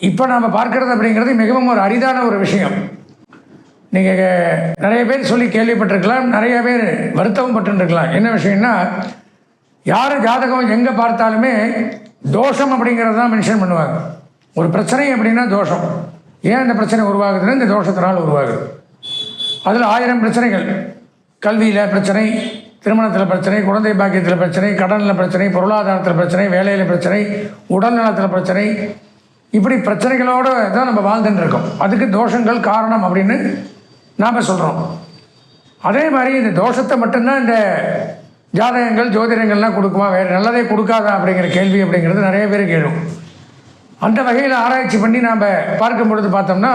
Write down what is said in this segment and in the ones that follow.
இப்போ நாம் பார்க்கறது அப்படிங்கிறது மிகவும் ஒரு அரிதான ஒரு விஷயம். நீங்கள் நிறைய பேர் சொல்லி கேள்விப்பட்டிருக்கலாம் நிறைய பேர் வருத்தமும் பட்டுருக்கலாம் என்ன விஷயம்னா யார் ஜாதகம் எங்கே பார்த்தாலுமே தோஷம் அப்படிங்கிறது தான் மென்ஷன் பண்ணுவாங்க. ஒரு பிரச்சனை அப்படின்னா தோஷம். ஏன் இந்த பிரச்சனை உருவாகுதுன்னா இந்த தோஷத்தினால் உருவாகுது. அதில் ஆயிரம் பிரச்சனைகள். கல்வியில் பிரச்சனை திருமணத்தில் பிரச்சனை குழந்தை பாக்கியத்தில் பிரச்சனை கடனில் பிரச்சனை பொருளாதாரத்தில் பிரச்சனை வேலையில் பிரச்சனை உடல் நலத்தில் பிரச்சனை இப்படி பிரச்சனைகளோடு தான் நம்ம வாழ்ந்துட்டு இருக்கோம் அதுக்கு தோஷங்கள் காரணம் அப்படின்னு நாம் சொல்கிறோம் அதே மாதிரி இந்த தோஷத்தை மட்டும்தான் இந்த ஜாதகங்கள் ஜோதிடங்கள்லாம் கொடுக்குமா? வேறு நல்லதே கொடுக்காதா அப்படிங்கிற கேள்வி அப்படிங்கிறது நிறைய பேருக்கு கேளும். அந்த வகையில் ஆராய்ச்சி பண்ணி நாம் பார்க்கும் பொழுது பார்த்தோம்னா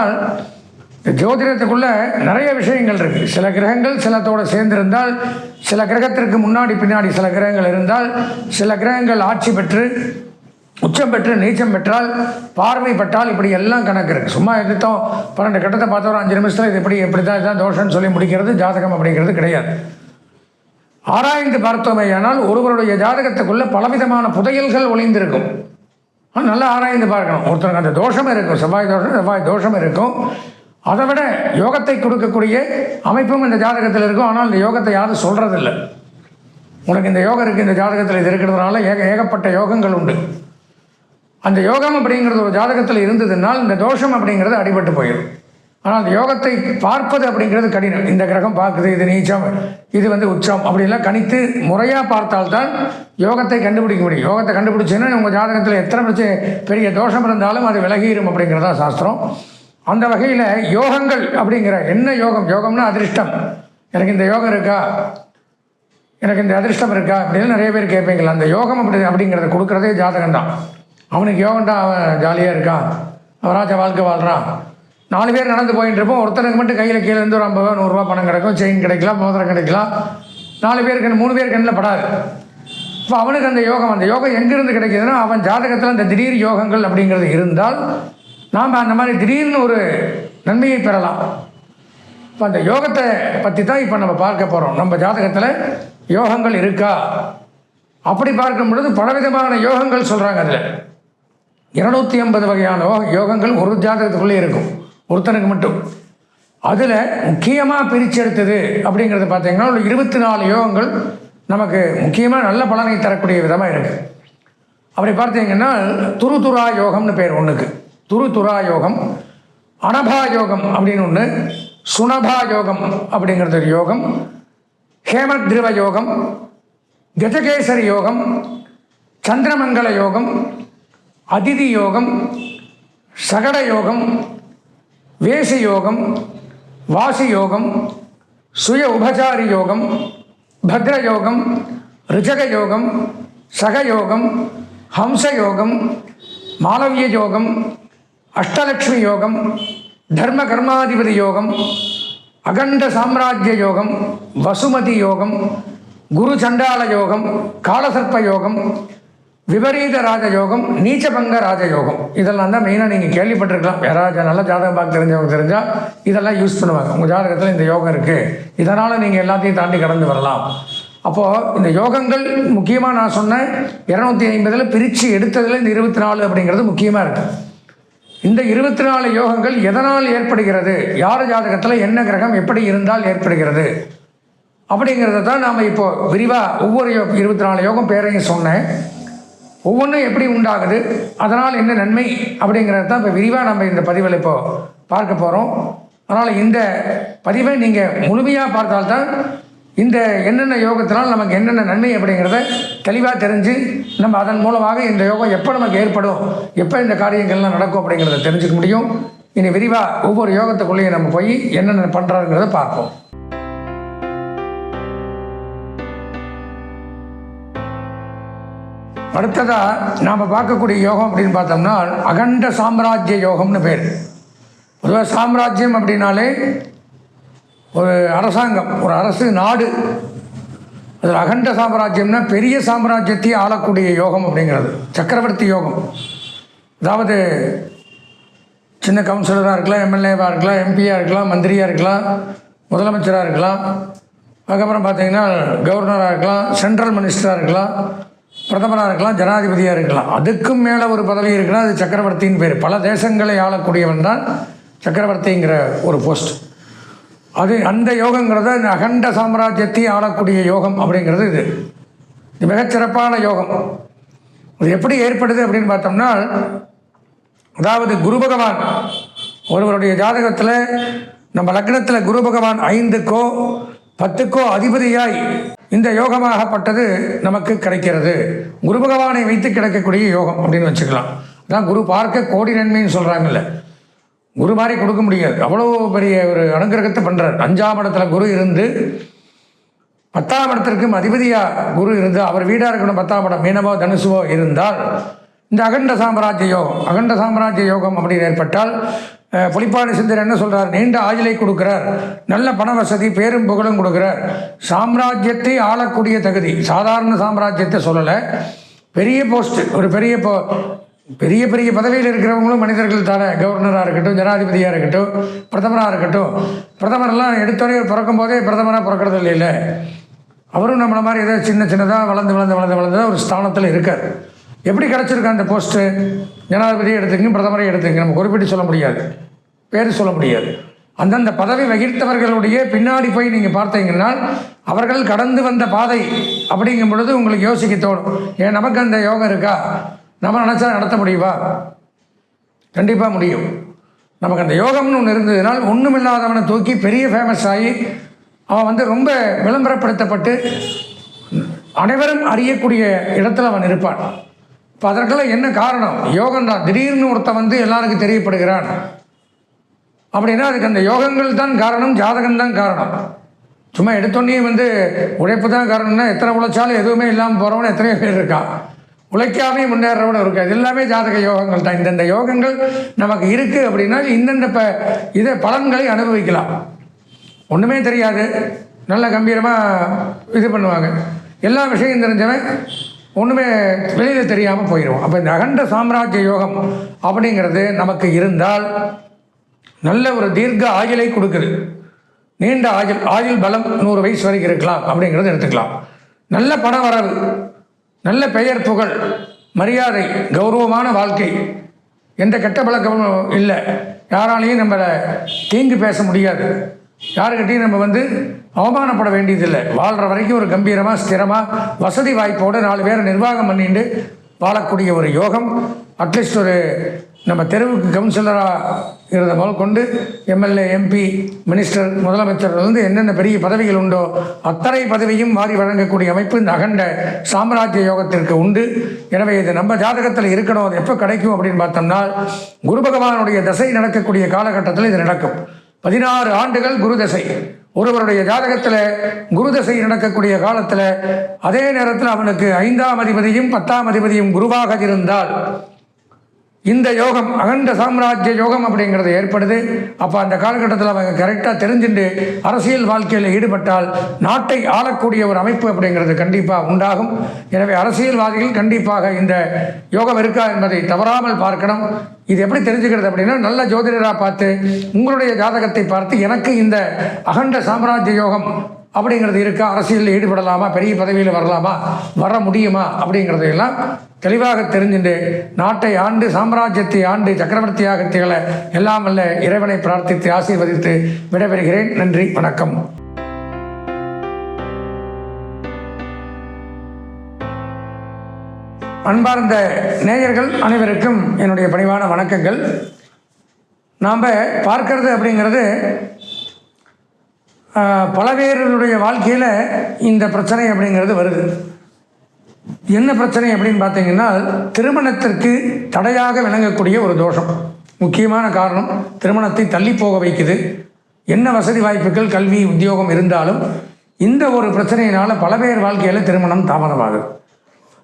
இந்த ஜோதிடத்துக்குள்ளே நிறைய விஷயங்கள் இருக்குது சில கிரகங்கள் சிலத்தோடு சேர்ந்திருந்தால் சில கிரகத்திற்கு முன்னாடி பின்னாடி சில கிரகங்கள் இருந்தால் சில கிரகங்கள் ஆட்சி பெற்று உச்சம் பெற்று நீச்சம் பெற்றால் பார்வைப்பட்டால் இப்படி எல்லாம் கணக்கு இருக்குது சும்மா எடுத்தோம் பன்னெண்டு கட்டத்தை பார்த்தோம் அஞ்சு நிமிஷத்தில் இது இப்படி இப்படி தான் இதான் தோஷம்னு சொல்லி முடிக்கிறது ஜாதகம் அப்படிங்கிறது கிடையாது. ஆராய்ந்து பார்த்தோமேயானால் ஒருவருடைய ஜாதகத்துக்குள்ளே பலவிதமான புதையல்கள் ஒளிந்திருக்கும். நல்லா ஆராய்ந்து பார்க்கணும். ஒருத்தருக்கு அந்த தோஷம் இருக்கும் செவ்வாய் தோஷம் செவ்வாய் தோஷம் இருக்கும். அதை விட யோகத்தை கொடுக்கக்கூடிய அமைப்பும் இந்த ஜாதகத்தில் இருக்கும். ஆனால் இந்த யோகத்தை யாரும் சொல்கிறதில்ல உனக்கு இந்த யோகம் இருக்குது இந்த ஜாதகத்தில் இது இருக்கிறதுனால ஏக ஏகப்பட்ட யோகங்கள் உண்டு. அந்த யோகம் அப்படிங்கிறது ஒரு ஜாதகத்தில் இருந்ததுனால் இந்த தோஷம் அப்படிங்கிறது அடிபட்டு போயிடும். ஆனால் அந்த யோகத்தை பார்ப்பது அப்படிங்கிறது கடினம். இந்த கிரகம் பார்க்குது இது நீச்சம் இது வந்து உச்சம் அப்படிலாம் கணித்து முறையாக பார்த்தால்தான் யோகத்தை கண்டுபிடிக்க முடியும். யோகத்தை கண்டுபிடிச்சுன்னா உங்கள் ஜாதகத்தில் எத்தனை பிரச்சனை பெரிய தோஷம் இருந்தாலும் அது விலகிடும் அப்படிங்கிறதா சாஸ்திரம். அந்த வகையில் யோகங்கள் அப்படிங்கிற என்ன யோகம்? யோகம்னா அதிர்ஷ்டம். எனக்கு இந்த யோகம் இருக்கா? எனக்கு இந்த அதிர்ஷ்டம் இருக்கா? அப்படின்னு நிறைய பேர் கேட்பீங்களா? அந்த யோகம் அப்படி அப்படிங்கிறத கொடுக்குறதே ஜாதகம் தான் அவனுக்கு யோகம்டா அவன் ஜாலியாக இருக்கான் அவராஜ வாழ்க்கை வாழ்கிறான் நாலு பேர் நடந்து போயிட்டு இருப்போம் ஒருத்தனுக்கு மட்டும் கையில் கீழே இருந்து ஒரு ஐம்பது நூறுரூவா பணம் கிடைக்கும். செயின் கிடைக்கலாம் மோதிரம் கிடைக்கலாம். நாலு பேர் கண் மூணு பேர் கண்ணில் படாது. இப்போ அவனுக்கு அந்த யோகம் அந்த யோகம் எங்கேருந்து கிடைக்கிதுன்னா அவன் ஜாதகத்தில் அந்த திடீர் யோகங்கள் அப்படிங்கிறது இருந்தால் நாம் அந்த மாதிரி திடீர்னு ஒரு நன்மையை பெறலாம். இப்போ அந்த யோகத்தை பற்றி தான் இப்போ நம்ம பார்க்க போகிறோம் நம்ம ஜாதகத்தில் யோகங்கள் இருக்கா? அப்படி பார்க்கும் பொழுது பலவிதமான யோகங்கள் சொல்கிறாங்க அதில். இருநூத்தி ஐம்பது வகையான யோகங்கள் ஒரு ஜாதகத்துக்குள்ளே இருக்கும். ஒருத்தனுக்கு மட்டும். அதில் முக்கியமாக பிரிச்செடுத்தது அப்படிங்கிறத பார்த்தீங்கன்னா ஒரு இருபத்தி நாலு யோகங்கள் நமக்கு முக்கியமாக நல்ல பலனை தரக்கூடிய விதமாக இருக்குது அப்படி பார்த்தீங்கன்னா துரு துரா யோகம்னு பேர் ஒன்றுக்கு துரு துரா யோகம் அனபா யோகம் அப்படின்னு ஒன்று சுனபா யோகம் அப்படிங்கிறது ஒரு யோகம் ஹேமத்ரிவ யோகம் கஜகேசரி யோகம் சந்திரமங்கல யோகம் அதிதி யோகம் சகட யோகம் வேசி யோகம் வாசி யோகம் சுய உபசாரி யோகம் பத்ர யோகம் ரிஜக யோகம் சகயோகம் ஹம்ச யோகம் மாலவிய யோகம் அஷ்டலக்ஷ்மி யோகம் தர்ம கர்மாதிபதி யோகம் அகண்ட சாம்ராஜ்ய யோகம் வசுமதி யோகம் குரு சண்டால யோகம் காலசர்ப்ப யோகம் விபரீத ராஜயோகம் நீச்சபங்க ராஜயோகம். இதெல்லாம் தான் மெயினாக நீங்கள் கேள்விப்பட்டிருக்கலாம். யாராவது நல்ல ஜாதகம் பார்க்க தெரிஞ்சவங்க தெரிஞ்சால் இதெல்லாம் யூஸ் பண்ணுவாங்க. உங்கள் ஜாதகத்தில் இந்த யோகம் இருக்குது இதனால் நீங்கள் எல்லாத்தையும் தாண்டி கடந்து வரலாம். அப்போது இந்த யோகங்கள் முக்கியமாக நான் சொன்னேன். இரநூத்தி ஐம்பதில் பிரித்து எடுத்ததில் இந்த இருபத்தி நாலு அப்படிங்கிறது முக்கியமாக இருக்குது இந்த இருபத்தி நாலு யோகங்கள் எதனால் ஏற்படுகிறது? யார் ஜாதகத்தில் என்ன கிரகம் எப்படி இருந்தால் ஏற்படுகிறது? அப்படிங்கிறத தான் நாம் இப்போது விரிவாக ஒவ்வொரு யோ இருபத்தி நாலு யோகம் பேரையும் சொன்னேன். ஒவ்வொன்றும் எப்படி உண்டாகுது? அதனால் என்ன நன்மை? அப்படிங்கிறது தான் இப்போ விரிவாக நம்ம இந்த பதிவில் இப்போ பார்க்க போகிறோம் அதனால் இந்த பதிவை நீங்கள் முழுமையாக பார்த்தால்தான் இந்த என்னென்ன யோகத்தினால் நமக்கு என்னென்ன நன்மை அப்படிங்கிறத தெளிவாக தெரிஞ்சு நம்ம அதன் மூலமாக இந்த யோகம் எப்போ நமக்கு ஏற்படும்? எப்போ இந்த காரியங்கள்லாம் நடக்கும் அப்படிங்கிறத தெரிஞ்சுக்க முடியும். இனி விரிவாக ஒவ்வொரு யோகத்துக்குள்ளேயும் நம்ம போய் என்னென்ன பண்ணுறாருங்கிறத பார்ப்போம். அடுத்ததாக நாம் பார்க்கக்கூடிய யோகம் அப்படின்னு பார்த்தோம்னா அகண்ட சாம்ராஜ்ய யோகம்னு பேர். பொதுவாக சாம்ராஜ்யம் அப்படின்னாலே ஒரு அரசாங்கம் ஒரு அரசு நாடு. அதில் அகண்ட சாம்ராஜ்யம்னா பெரிய சாம்ராஜ்யத்தை ஆளக்கூடிய யோகம் அப்படிங்கிறது. சக்கரவர்த்தி யோகம். அதாவது சின்ன கவுன்சிலராக இருக்கலாம் எம்எல்ஏவாக இருக்கலாம் எம்பியாக இருக்கலாம் மந்திரியாக இருக்கலாம் முதலமைச்சராக இருக்கலாம். அதுக்கப்புறம் பார்த்தீங்கன்னா கவர்னராக இருக்கலாம் சென்ட்ரல் மினிஸ்டராக இருக்கலாம். பிரதமராக இருக்கலாம் ஜனாதிபதியாக இருக்கலாம். அதுக்கும் மேலே ஒரு பதவி இருக்குன்னா அது சக்கரவர்த்தின்னு பேர். பல தேசங்களை ஆளக்கூடியவன் தான் சக்கரவர்த்திங்கிற ஒரு போஸ்ட் அது அந்த யோகங்கிறத அகண்ட சாம்ராஜ்யத்தை ஆளக்கூடிய யோகம் அப்படிங்கிறது இது. இது மிகச்சிறப்பான யோகம். இது எப்படி ஏற்படுது அப்படின்னு பார்த்தோம்னா அதாவது குரு பகவான் ஒருவருடைய ஜாதகத்தில் நம்ம லக்னத்தில் குரு பகவான் ஐந்துக்கோ பத்துக்கோ அதிபதியாய் இந்த யோகமாகப்பட்டது நமக்கு கிடைக்கிறது. குரு பகவானை வைத்து கிடைக்கக்கூடிய யோகம் அப்படின்னு வச்சுக்கலாம். அதான் குரு பார்க்க கோடி நன்மைன்னு சொல்கிறாங்கல்ல குரு மாதிரி கொடுக்க முடியாது. அவ்வளோ பெரிய ஒரு அனுகிரகத்தை பண்ணுறார் அஞ்சாம் இடத்துல குரு இருந்து பத்தாம் இடத்திற்கும் அதிபதியாக குரு இருந்து அவர் வீடாக இருக்கணும் பத்தாம் இடம். மீனவோ தனுசுவோ இருந்தால் இந்த அகண்ட சாம்ராஜ்ய யோகம் அகண்ட சாம்ராஜ்ய யோகம் அப்படின்னு ஏற்பட்டால் அஹ், புலிப்பாணி சிந்தர் என்ன சொல்கிறார் நீண்ட ஆயுளை கொடுக்கிறார். நல்ல பண வசதி பேரும் புகழும் கொடுக்கிறார். சாம்ராஜ்யத்தை ஆளக்கூடிய தகுதி. சாதாரண சாம்ராஜ்யத்தை சொல்லலை. பெரிய போஸ்ட் ஒரு பெரிய போ பெரிய பெரிய பதவியில் இருக்கிறவங்களும் மனிதர்கள் தானே. கவர்னராக இருக்கட்டும் ஜனாதிபதியாக இருக்கட்டும் பிரதமராக இருக்கட்டும். பிரதமர்லாம் எடுத்தோடனே பிறக்கும் போதே பிரதமராக பிறக்கிறது இல்லைல்ல அவரும் நம்மளை மாதிரி ஏதோ சின்ன சின்னதாக வளர்ந்து வளர்ந்து வளர்ந்து வளர்ந்து ஒரு ஸ்தானத்தில் இருக்கார். எப்படி கிடச்சிருக்கா அந்த போஸ்ட்டு ஜனாதிபதியை எடுத்துங்க பிரதமரை எடுத்துங்க நம்ம குறிப்பிட்டு சொல்ல முடியாது. பேர் சொல்ல முடியாது. அந்தந்த பதவி வகித்தவர்களுடைய பின்னாடி போய் நீங்கள் பார்த்தீங்கன்னா அவர்கள் கடந்து வந்த பாதை அப்படிங்கும் பொழுது உங்களுக்கு யோசிக்க தோணும். ஏன் நமக்கு அந்த யோகம் இருக்கா? நம்ம நினச்சா நடத்த முடியுமா? கண்டிப்பாக முடியும். நமக்கு அந்த யோகம்னு ஒன்று இருந்ததுனால் ஒன்றுமில்லாதவனை தூக்கி பெரிய ஃபேமஸ் ஆகி அவன் வந்து ரொம்ப விளம்பரப்படுத்தப்பட்டு அனைவரும் அறியக்கூடிய இடத்துல அவன் இருப்பான். இப்போ அதற்கெல்லாம் என்ன காரணம்? யோகம் தான் திடீர்னு ஒருத்தன் வந்து எல்லாருக்கும் தெரியப்படுகிறான். அப்படின்னா அதுக்கு அந்த யோகங்கள் தான் காரணம் ஜாதகம் தான் காரணம். சும்மா எடுத்தோன்னே வந்து உழைப்பு தான் காரணம்னா எத்தனை உழைச்சாலும் எதுவுமே இல்லாமல் போகிறவனு எத்தனையோ பேர் இருக்கான். உழைக்காமே முன்னேறவனும் இருக்கா இது எல்லாமே ஜாதக யோகங்கள் தான். இந்தந்த யோகங்கள் நமக்கு இருக்குது அப்படின்னா இந்தந்த ப இதை பலன்களை அனுபவிக்கலாம். ஒன்றுமே தெரியாது. நல்ல கம்பீரமாக இது பண்ணுவாங்க. எல்லா விஷயம் தெரிஞ்சவன் ஒன்றுமே வெளியில் தெரியாமல் போயிடுவோம் அப்போ இந்த அகண்ட சாம்ராஜ்ய யோகம் அப்படிங்கிறது நமக்கு இருந்தால் நல்ல ஒரு தீர்க்க ஆயுளை கொடுக்குது. நீண்ட ஆயுள் ஆயுள் பலம் நூறு வயசு வரைக்கும் இருக்கலாம் அப்படிங்கிறத எடுத்துக்கலாம். நல்ல பண வரவு நல்ல பெயர் புகழ் மரியாதை கௌரவமான வாழ்க்கை. எந்த கெட்ட பழக்கமும் இல்லை. யாராலையும் நம்மளை தீங்கு பேச முடியாது. யாருக்கிட்டையும் நம்ம வந்து அவமானப்பட வேண்டியதில்லை. வாழ்கிற வரைக்கும் ஒரு கம்பீரமாக ஸ்திரமாக வசதி வாய்ப்போடு நாலு பேரை நிர்வாகம் பண்ணிட்டு வாழக்கூடிய ஒரு யோகம் அட்லீஸ்ட் ஒரு நம்ம தெருவுக்கு கவுன்சிலராக இருந்த முதல் கொண்டு எம்எல்ஏ எம்பி மினிஸ்டர் முதலமைச்சர் வந்து என்னென்ன பெரிய பதவிகள் உண்டோ அத்தனை பதவியும் வாரி வழங்கக்கூடிய அமைப்பு இந்த அகண்ட சாம்ராஜ்ய யோகத்திற்கு உண்டு. எனவே இது நம்ம ஜாதகத்தில் இருக்கணும் அது எப்போ கிடைக்கும் அப்படின்னு பார்த்தோம்னா குரு பகவானுடைய தசை நடக்கக்கூடிய காலகட்டத்தில் இது நடக்கும். பதினாறு ஆண்டுகள் குருதசை. ஒருவருடைய ஜாதகத்தில் குருதசை நடக்கக்கூடிய காலத்தில் அதே நேரத்தில் அவனுக்கு ஐந்தாம் அதிபதியும் பத்தாம் அதிபதியும் குருவாக இருந்தால் இந்த யோகம் அகண்ட சாம்ராஜ்ய யோகம் அப்படிங்கிறது ஏற்படுது. அப்போ அந்த காலகட்டத்தில் அவங்க கரெக்டாக தெரிஞ்சுட்டு அரசியல் வாழ்க்கையில் ஈடுபட்டால் நாட்டை ஆளக்கூடிய ஒரு அமைப்பு அப்படிங்கிறது கண்டிப்பாக உண்டாகும். எனவே அரசியல்வாதிகள் கண்டிப்பாக இந்த யோகம் இருக்கா என்பதை தவறாமல் பார்க்கணும். இது எப்படி தெரிஞ்சுக்கிறது அப்படின்னா நல்ல ஜோதிடராக பார்த்து உங்களுடைய ஜாதகத்தை பார்த்து எனக்கு இந்த அகண்ட சாம்ராஜ்ய யோகம் அப்படிங்கிறது இருக்கா? அரசியலில் ஈடுபடலாமா? பெரிய பதவியில் வரலாமா? வர முடியுமா? அப்படிங்கிறதையெல்லாம் தெளிவாக தெரிஞ்சுட்டு நாட்டை ஆண்டு சாம்ராஜ்யத்தை ஆண்டு சக்கரவர்த்தியாக திகழ எல்லாம் அல்ல இறைவனை பிரார்த்தித்து ஆசீர்வதித்து விடைபெறுகிறேன். நன்றி வணக்கம். அன்பார்ந்த நேயர்கள் அனைவருக்கும் என்னுடைய பணிவான வணக்கங்கள். நாம் பார்க்கறது அப்படிங்கிறது ஆஹ், பல பேருடைய வாழ்க்கையில் இந்த பிரச்சனை அப்படிங்கிறது வருது. என்ன பிரச்சனை அப்படின்னு பார்த்தீங்கன்னா திருமணத்திற்கு தடையாக விளங்கக்கூடிய ஒரு தோஷம். முக்கியமான காரணம் திருமணத்தை தள்ளி போக வைக்குது. என்ன வசதி வாய்ப்புகள் கல்வி உத்தியோகம் இருந்தாலும் இந்த ஒரு பிரச்சனையினால் பல பேர் வாழ்க்கையில் திருமணம் தாமதமாகுது.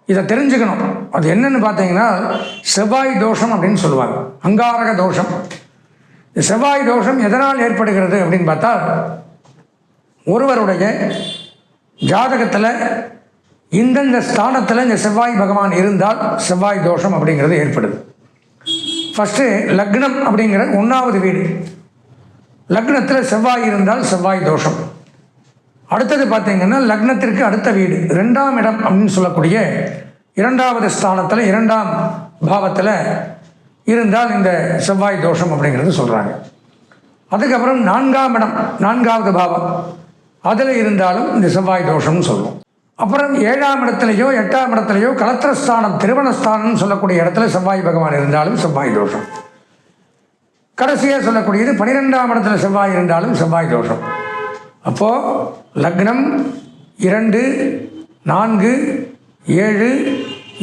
இதை தெரிஞ்சுக்கணும். அது என்னன்னு பார்த்தீங்கன்னா செவ்வாய் தோஷம் அப்படின்னு சொல்லுவாங்க. அங்காரக தோஷம். செவ்வாய் தோஷம் எதனால் ஏற்படுகிறது அப்படின்னு பார்த்தா ஒருவருடைய ஜாதகத்தில் இந்தந்த ஸ்தானத்தில் இந்த செவ்வாய் பகவான் இருந்தால் செவ்வாய் தோஷம் அப்படிங்கிறது ஏற்படுது. ஃபஸ்ட்டு லக்னம் அப்படிங்கிற ஒன்றாவது வீடு. லக்னத்தில் செவ்வாய் இருந்தால் செவ்வாய் தோஷம். அடுத்தது பார்த்தீங்கன்னா லக்னத்திற்கு அடுத்த வீடு. ரெண்டாம் இடம் அப்படின்னு சொல்லக்கூடிய இரண்டாவது ஸ்தானத்தில் இரண்டாம் பாவத்தில் இருந்தால் இந்த செவ்வாய் தோஷம் அப்படிங்கிறது சொல்கிறாங்க அதுக்கப்புறம் நான்காம் இடம் நான்காவது பாவம். அதில் இருந்தாலும் இந்த செவ்வாய் தோஷம்னு சொல்லுவோம் அப்புறம் ஏழாம் இடத்துலையோ எட்டாம் இடத்துலையோ கலத்திரஸ்தானம் திருமணஸ்தானம்னு சொல்லக்கூடிய இடத்துல செவ்வாய் பகவான் இருந்தாலும் செவ்வாய் தோஷம். கடைசியாக சொல்லக்கூடியது பனிரெண்டாம் இடத்துல செவ்வாய் இருந்தாலும் செவ்வாய் தோஷம். அப்போது லக்னம் இரண்டு நான்கு ஏழு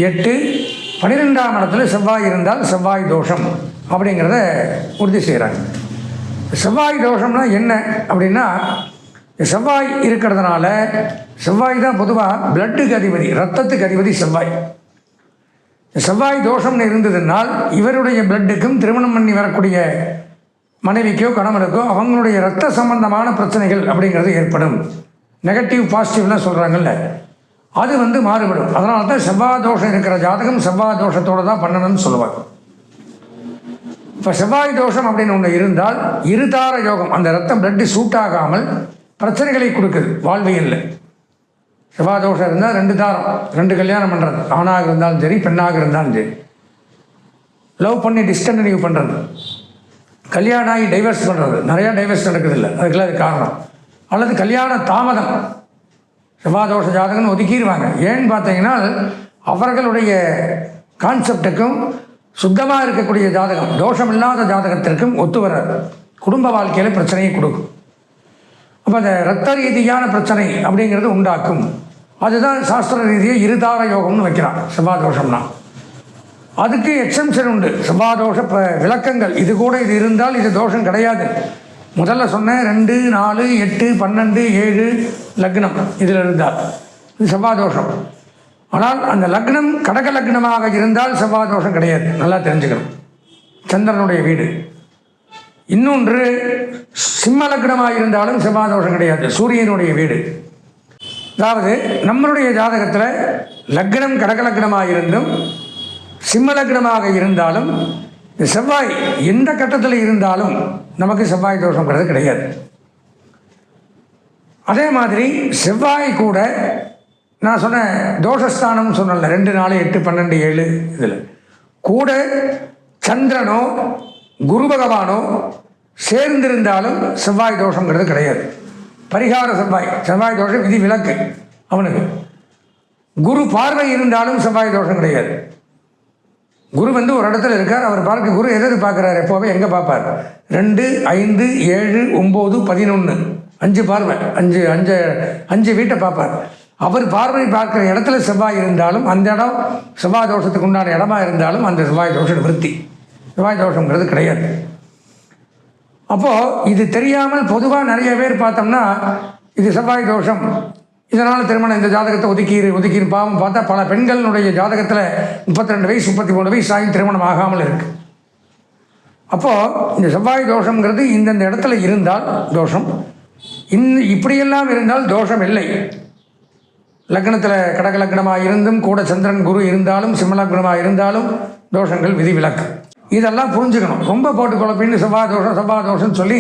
எட்டு பன்னிரெண்டாம் இடத்துல செவ்வாய் இருந்தால் செவ்வாய் தோஷம் அப்படிங்கிறத உறுதி செய்கிறாங்க செவ்வாய் தோஷம்னா என்ன அப்படின்னா செவ்வாய் இருக்கிறதுனால செவ்வாய் தான் பொதுவாக பிளட்டுக்கு அதிபதி ரத்தத்துக்கு அதிபதி செவ்வாய். செவ்வாய் தோஷம்னு இருந்ததுனால் இவருடைய பிளட்டுக்கும் திருமணம் பண்ணி வரக்கூடிய மனைவிக்கோ கணவனுக்கோ அவங்களுடைய ரத்த சம்பந்தமான பிரச்சனைகள் அப்படிங்கிறது ஏற்படும். நெகட்டிவ் பாசிட்டிவ்லாம் சொல்கிறாங்கல்ல அது வந்து மாறுபடும். அதனால தான் செவ்வாய் தோஷம் இருக்கிற ஜாதகம் செவ்வாய் தோஷத்தோடு தான் பண்ணணும்னு சொல்லுவாங்க. இப்போ செவ்வாய் தோஷம் அப்படின்னு ஒன்று இருந்தால் இருதார யோகம் அந்த ரத்தம் பிளட்டு சூட் ஆகாமல் பிரச்சனைகளை கொடுக்குது. வாழ்வியலில் செவ்வாதோஷம் இருந்தால் ரெண்டு தாரம் ரெண்டு கல்யாணம் பண்ணுறது ஆணாக இருந்தாலும் சரி பெண்ணாக இருந்தாலும் சரி. லவ் பண்ணி டிஸ்கண்டினியூ பண்ணுறது கல்யாணம் ஆகி டைவர்ஸ் பண்ணுறது நிறையா டைவர்ஸ் நடக்குது இல்லை அதுக்கெல்லாம் அது காரணம். அல்லது கல்யாண தாமதம். செவ்வாதோஷ ஜாதகம்னு ஒதுக்கிடுவாங்க ஏன்னு பார்த்தீங்கன்னா அவர்களுடைய கான்செப்டுக்கும் சுத்தமாக இருக்கக்கூடிய ஜாதகம் தோஷம் இல்லாத ஜாதகத்திற்கும் ஒத்து வராது. குடும்ப வாழ்க்கையில் பிரச்சனையை கொடுக்கும். அப்போ அந்த ரத்த ரீதியான பிரச்சனை அப்படிங்கிறது உண்டாக்கும். அதுதான் சாஸ்திர ரீதியை இருதார யோகம்னு வைக்கிறான் செவ்வாதோஷம்னா. அதுக்கு எக்ஸம்ஷன் உண்டு. செவ்வாதோஷ ப விளக்கங்கள். இது கூட இது இருந்தால் இது தோஷம் கிடையாது. முதல்ல சொன்னேன் ரெண்டு நாலு எட்டு பன்னெண்டு ஏழு லக்னம் இதில் இருந்தால். இது செவ்வாதோஷம். ஆனால் அந்த லக்னம் கடக லக்னமாக இருந்தால் செவ்வாதோஷம் கிடையாது. நல்லா தெரிஞ்சுக்கணும். சந்திரனுடைய வீடு. இன்னொன்று சிம்ம லக்னமாக இருந்தாலும் செவ்வாதோஷம் கிடையாது. சூரியனுடைய வீடு. அதாவது நம்மளுடைய ஜாதகத்தில் லக்னம் கடக லக்னமாக இருந்தும் சிம்ம லக்னமாக இருந்தாலும் இந்த செவ்வாய் எந்த கட்டத்தில் இருந்தாலும் நமக்கு செவ்வாய் தோஷங்கிறது கிடையாது. அதே மாதிரி செவ்வாய் கூட நான் சொன்ன தோஷஸ்தானம்னு சொன்னல ரெண்டு நாலு எட்டு பன்னெண்டு ஏழு இதில். கூட சந்திரனோ குரு பகவானோ சேர்ந்திருந்தாலும் செவ்வாய் தோஷங்கிறது கிடையாது. பரிகார செவ்வாய் செவ்வாய் தோஷம் விதி விலக்கு அவனுக்கு. குரு பார்வை இருந்தாலும் செவ்வாய் தோஷம் கிடையாது. குரு வந்து ஒரு இடத்துல இருக்கார் அவர் பார்க்க குரு எதை பார்க்குறாரு எப்போவே? எங்கே பார்ப்பார்? ரெண்டு ஐந்து ஏழு ஒம்பது பதினொன்று அஞ்சு பார்வை அஞ்சு அஞ்சு அஞ்சு வீட்டை பார்ப்பார். அவர் பார்வை பார்க்குற இடத்துல செவ்வாய் இருந்தாலும் அந்த இடம் செவ்வாய் தோஷத்துக்கு உண்டான இடமா இருந்தாலும் அந்த செவ்வாய் தோஷம் விருத்தி செவ்வாய் தோஷங்கிறது கிடையாது. அப்போது இது தெரியாமல் பொதுவாக நிறைய பேர் பார்த்தோம்னா இது செவ்வாய் தோஷம். இதனால் திருமணம் இந்த ஜாதகத்தை ஒதுக்கீர் ஒதுக்கீர் பாவம் பார்த்தா பல பெண்களினுடைய ஜாதகத்தில் முப்பத்தி ரெண்டு வயசு முப்பத்தி மூணு வயசு ஆகி திருமணம் ஆகாமல் இருக்கு. அப்போது இந்த செவ்வாய் தோஷங்கிறது இந்தந்த இடத்துல இருந்தால் தோஷம். இன் இப்படியெல்லாம் இருந்தால் தோஷம் இல்லை. லக்னத்தில் கடக லக்னமாக இருந்தும் கூட சந்திரன் குரு இருந்தாலும் சிம்மலக்னமாக இருந்தாலும் தோஷங்கள் விதிவிலக்கு. இதெல்லாம் புரிஞ்சுக்கணும். ரொம்ப போட்டு குழப்பின்னு செவ்வாய் தோஷம் தோஷம்னு சொல்லி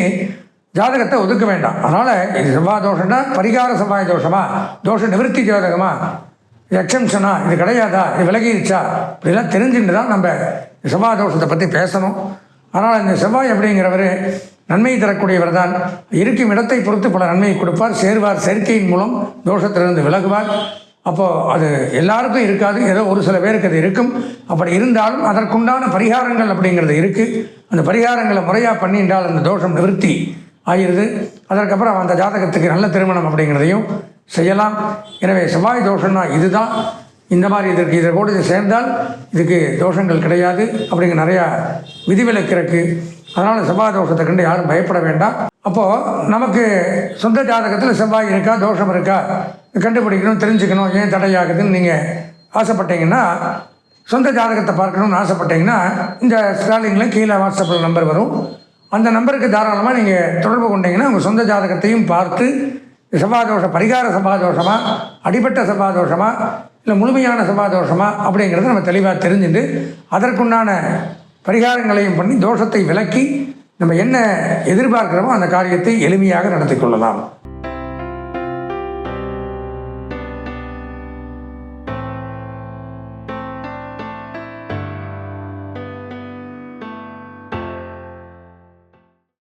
ஜாதகத்தை ஒதுக்க வேண்டாம். அதனால் இது செவ்வாய் தோஷம்னா பரிகார செவ்வாய் தோஷமா தோஷ நிவர்த்தி ஜாதகமா? இது எக்ஸம்ஷனா? இது கிடையாதா? இது விலகிடுச்சா இப்படிலாம் தெரிஞ்சுட்டு தான் நம்ம செவ்வாய் தோஷத்தை பற்றி பேசணும். அதனால் இந்த செவ்வாய் அப்படிங்கிறவர் நன்மை தரக்கூடியவர் தான் இருக்கும் இடத்தை பொறுத்து பல நன்மையை கொடுப்பார். சேர்வார். சேர்க்கையின் மூலம் தோஷத்திலிருந்து விலகுவார். அப்போது அது எல்லாருக்கும் இருக்காது. ஏதோ ஒரு சில பேருக்கு அது இருக்கும். அப்படி இருந்தாலும் அதற்குண்டான பரிகாரங்கள் அப்படிங்கிறது இருக்குது அந்த பரிகாரங்களை முறையாக பண்ணின்றால் அந்த தோஷம் நிவர்த்தி ஆயிடுது. அதற்கப்புறம் அந்த ஜாதகத்துக்கு நல்ல திருமணம் அப்படிங்கிறதையும் செய்யலாம். எனவே செவ்வாய் தோஷம்னா இதுதான். இந்த மாதிரி இதற்கு இதை கூட இது சேர்ந்தால் இதுக்கு தோஷங்கள் கிடையாது. அப்படிங்கிற நிறையா விதிவிலக்கு இருக்குது அதனால் செவ்வாய் தோஷத்தை கண்டு யாரும் பயப்பட வேண்டாம். அப்போது நமக்கு சொந்த ஜாதகத்தில் செவ்வாய் இருக்கா தோஷம் இருக்கா? கண்டுபிடிக்கணும் தெரிஞ்சுக்கணும் ஏன் தடையாகுதுன்னு நீங்கள் ஆசைப்பட்டீங்கன்னா சொந்த ஜாதகத்தை பார்க்கணும்னு ஆசைப்பட்டீங்கன்னா இந்த ஸ்டாலிங்கில் கீழே வாட்ஸ்அப்பில் நம்பர் வரும். அந்த நம்பருக்கு தாராளமாக நீங்கள் தொடர்பு கொண்டீங்கன்னா உங்கள் சொந்த ஜாதகத்தையும் பார்த்து செவ்வாதோஷ பரிகார செவ்வாதோஷமா அடிபட்ட செவ்வாதோஷமா இல்லை முழுமையான செவ்வாதோஷமா அப்படிங்கிறத நம்ம தெளிவாக தெரிஞ்சுட்டு அதற்குண்டான பரிகாரங்களையும் பண்ணி தோஷத்தை விலக்கி நம்ம என்ன எதிர்பார்க்கிறோமோ அந்த காரியத்தை எளிமையாக நடத்தி கொள்ளலாம்.